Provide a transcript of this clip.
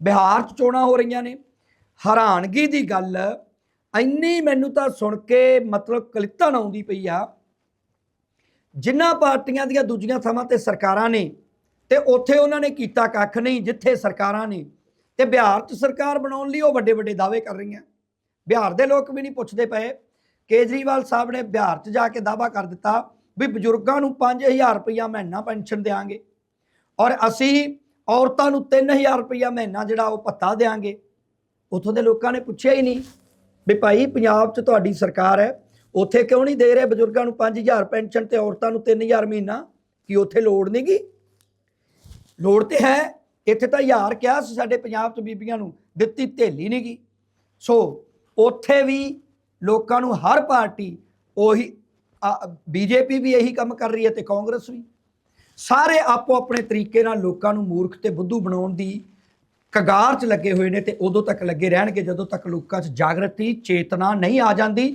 ਬਿਹਾਰ 'ਚ ਚੋਣਾਂ ਹੋ ਰਹੀਆਂ ਨੇ। ਹੈਰਾਨਗੀ ਦੀ ਗੱਲ, ਇੰਨੀ ਮੈਨੂੰ ਤਾਂ ਸੁਣ ਕੇ ਮਤਲਬ ਕਲਿੱਤਣ ਆਉਂਦੀ ਪਈ ਆ। ਜਿਨ੍ਹਾਂ ਪਾਰਟੀਆਂ ਦੀਆਂ ਦੂਜੀਆਂ ਥਾਵਾਂ ਤੇ ਸਰਕਾਰਾਂ ਨੇ ਤੇ ਉੱਥੇ ਉਹਨਾਂ ਨੇ ਕੀਤਾ ਕੱਖ ਨਹੀਂ, ਜਿੱਥੇ ਸਰਕਾਰਾਂ ਨੇ। ਤੇ ਬਿਹਾਰ 'ਚ ਸਰਕਾਰ ਬਣਾਉਣ ਲਈ ਉਹ ਵੱਡੇ ਵੱਡੇ ਦਾਅਵੇ ਕਰ ਰਹੀਆਂ। ਬਿਹਾਰ ਦੇ ਲੋਕ ਵੀ ਨਹੀਂ ਪੁੱਛਦੇ ਪਏ। ਕੇਜਰੀਵਾਲ ਸਾਹਿਬ ਨੇ ਬਿਹਾਰ 'ਚ ਜਾ ਕੇ ਦਾਅਵਾ ਕਰ ਦਿੱਤਾ ਵੀ ਬਜ਼ੁਰਗਾਂ ਨੂੰ 5000 ਰੁਪਇਆ ਮਹੀਨਾ ਪੈਨਸ਼ਨ ਦੇਵਾਂਗੇ ਔਰ ਅਸੀਂ ਔਰਤਾਂ ਨੂੰ 3000 ਰੁਪਇਆ ਮਹੀਨਾ ਜਿਹੜਾ ਉਹ ਭੱਤਾ ਦੇਵਾਂਗੇ ਉੱਥੋਂ ਦੇ ਲੋਕਾਂ ਨੇ ਪੁੱਛਿਆ ਹੀ ਨਹੀਂ ਵੀ ਭਾਈ ਪੰਜਾਬ 'ਚ ਤੁਹਾਡੀ ਸਰਕਾਰ ਹੈ, ਉੱਥੇ ਕਿਉਂ ਨਹੀਂ ਦੇ ਰਹੇ ਬਜ਼ੁਰਗਾਂ ਨੂੰ 5000 ਪੈਨਸ਼ਨ ਤੇ ਔਰਤਾਂ ਨੂੰ 3000 ਮਹੀਨਾ? ਕੀ ਉੱਥੇ ਲੋੜ ਨਹੀਂਗੀ ਲੋੜ ਤੇ ਹੈ, ਇੱਥੇ ਤਾਂ ਹਜ਼ਾਰ ਕਿਹਾ ਸੀ ਸਾਡੇ ਪੰਜਾਬ 'ਚ ਬੀਬੀਆਂ ਨੂੰ, ਦਿੱਤੀ ਢੇਲੀ ਨਹੀਂਗੀ ਸੋ ਉੱਥੇ ਵੀ ਲੋਕਾਂ ਨੂੰ ਹਰ ਪਾਰਟੀ ਉਹੀ ਬੀਜੇਪੀ ਵੀ ਇਹੀ ਕੰਮ ਕਰ ਰਹੀ ਹੈ ਤੇ ਕਾਂਗਰਸ ਵੀ। ਸਾਰੇ ਆਪੋ ਆਪਣੇ ਤਰੀਕੇ ਨਾਲ ਲੋਕਾਂ ਨੂੰ ਮੂਰਖ ਤੇ ਬੁੱਧੂ ਬਣਾਉਣ ਦੀ ਕਗਾਰ 'ਚ ਲੱਗੇ ਹੋਏ ਨੇ ਤੇ ਉਦੋਂ ਤੱਕ ਲੱਗੇ ਰਹਿਣਗੇ ਜਦੋਂ ਤੱਕ ਲੋਕਾਂ 'ਚ ਜਾਗਰਤੀ, ਚੇਤਨਾ ਨਹੀਂ ਆ ਜਾਂਦੀ।